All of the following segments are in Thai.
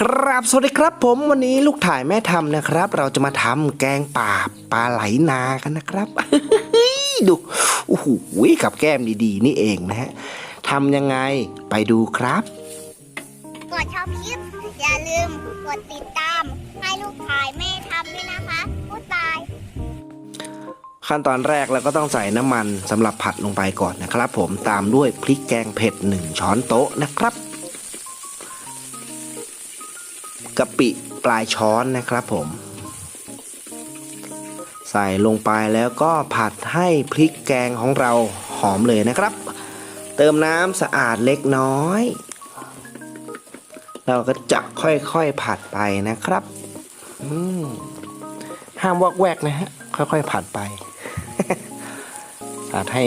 ครับสวัสดีครับผมวันนี้ลูกถ่ายแม่ทำนะครับ เราจะมาทำแกงป่าปลาไหลนากันนะครับดูโอ้โหกับแก้มดีๆ นี่เองนะฮะทำยังไงไปดูครับกดชอบคลิป อย่าลืมกดติดตาม ให้ลูกถ่ายแม่ทำด้วยนะคะพูดบาย ขั้นตอนแรกเราก็ต้องใส่น้ำมันสำหรับผัดลงไปก่อนนะครับ ผมตามด้วยพริกแกงเผ็ด 1 ช้อนโต๊ะนะครับ กะปิปลายช้อนนะครับผม ใส่ลงไปแล้วก็ผัดให้พริกแกงของเราหอมเลยนะครับ เติมน้ำสะอาดเล็กน้อย เราก็จะค่อยๆผัดไปนะครับห้ามวอกแวกนะฮะค่อยๆผัดไปผัดให้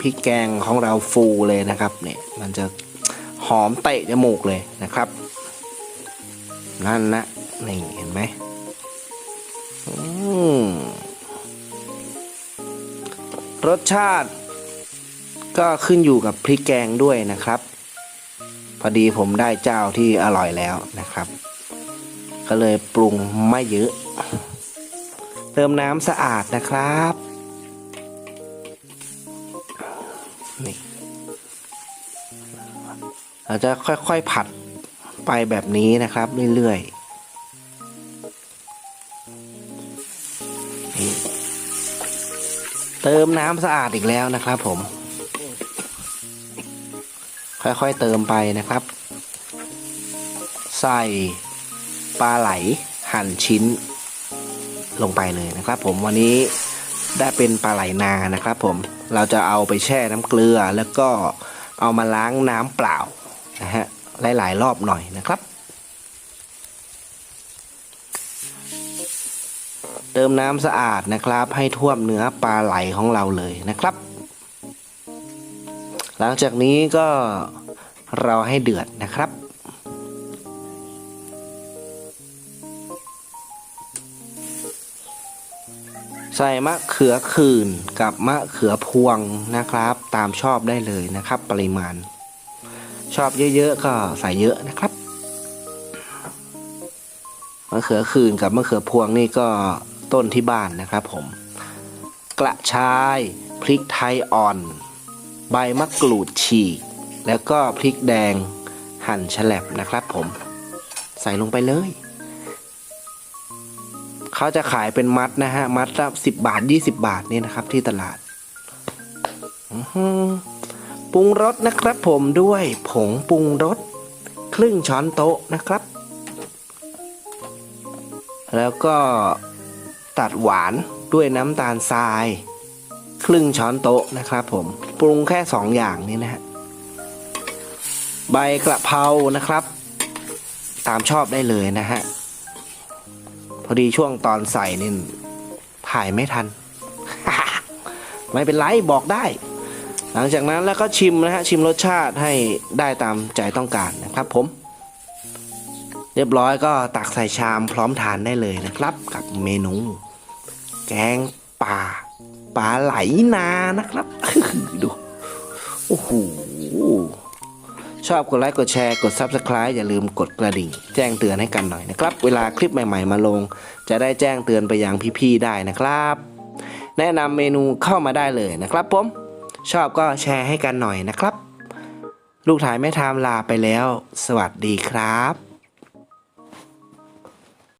พริกแกงของเราฟูเลยนะครับ เนี่ย มันจะหอมเตะจมูกเลยนะครับ นั่นนะนี่เห็นไหมมรสชาติ ก็ขึ้นอยู่กับพริกแกงด้วยนะครับ พอดีผมได้เจ้าที่อร่อยแล้วนะครับ ก็เลยปรุงไม่เยอะ เติมน้ำสะอาดนะครับนี่เราจะค่อยๆผัด ไปแบบนี้นะครับเรื่อยๆเติมน้ำสะอาดอีกแล้วนะครับผม ค่อยๆเติมไปนะครับ ใส่ปลาไหลหั่นชิ้น ลงไปเลยนะครับผมวันนี้ได้เป็นปลาไหลนานะครับผมเราจะเอาไปแช่น้ำเกลือแล้วก็เอามาล้างน้ำเปล่านะฮะ หลาย ๆ รอบหน่อยนะครับ เติมน้ำสะอาดนะครับ ให้ท่วมเนื้อปลาไหลของเราเลยนะครับ หลังจากนี้ก็เราให้เดือดนะครับใส่มะเขือคืนกับมะเขือพวงนะครับ ตามชอบได้เลยนะครับ ปริมาณ ชอบเยอะๆก็ใส่เยอะนะครับมะเขือคืนกับมะเขือพวงนี่ก็ต้นที่บ้านนะครับผม กระชายพริกไทยอ่อน ใบมะกรูดฉีก แล้วก็พริกแดงหั่นแฉลบนะครับผม ใส่ลงไปเลย เขาจะขายเป็นมัดนะฮะ มัดละสิบบาทยี่สิบบาทนี่นะครับที่ตลาด อือ ปรุงรสนะครับผมด้วยผงปรุงรสครึ่งช้อนโต๊ะนะครับ แล้วก็ตัดหวานด้วยน้ำตาลทราย ครึ่งช้อนโต๊ะนะครับผมปรุงแค่สองอย่างนี้นะฮะใบกระเพรานะครับ ตามชอบได้เลยนะฮะพอดีช่วงตอนใส่นี่ถ่ายไม่ทัน ไม่เป็นไรบอกได้ หลังจากนั้นแล้วก็ชิมนะฮะชิมรสชาติให้ได้ตามใจต้องการนะครับผม เรียบร้อยก็ตักใส่ชามพร้อมทานได้เลยนะครับ กับเมนู แกงป่าปลาไหลนานะครับดูโอ้โหชอบกดไลค์กดแชร์กด Subscribe อย่าลืมกดกระดิ่ง แจ้งเตือนให้กันหน่อยนะครับ เวลาคลิปใหม่ ๆ มาลง จะได้แจ้งเตือนไปยังพี่ ๆ ได้นะครับ แนะนำเมนูเข้ามาได้เลยนะครับผม ชอบก็แชร์ให้กันหน่อยนะครับ ลูกถ่ายแม่ทามลาไปแล้ว สวัสดีครับ